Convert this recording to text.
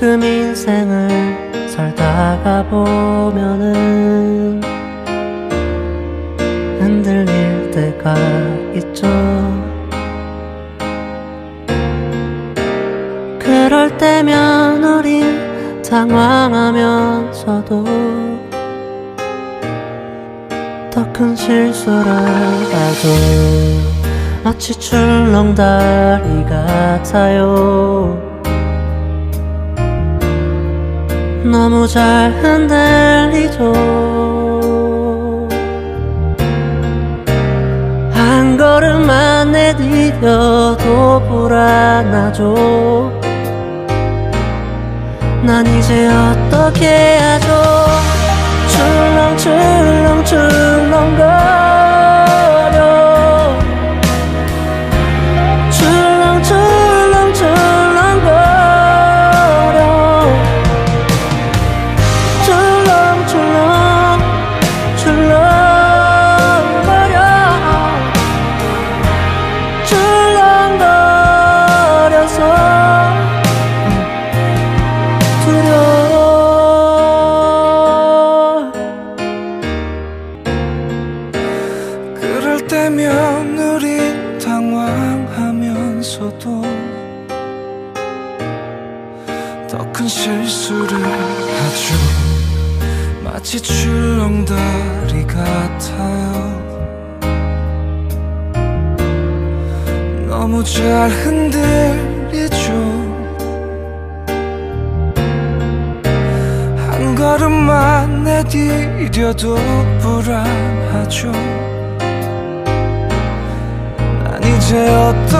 가끔 인생을 살다가 보면은 흔들릴 때가 있죠. 그럴 때면 우린 당황하면서도 더 큰 실수를 하죠 마치 출렁다리 같아요 너무 잘 흔들리죠. 한 걸음만 내디뎌도 불안하죠. 난 이제 어떻게 하죠 때면 우린 당황하면서도 더 큰 실수를 하죠. 마치 출렁다리 같아요. 너무 잘 흔들리죠. 한 걸음만 내디뎌도 불안하죠 난 이제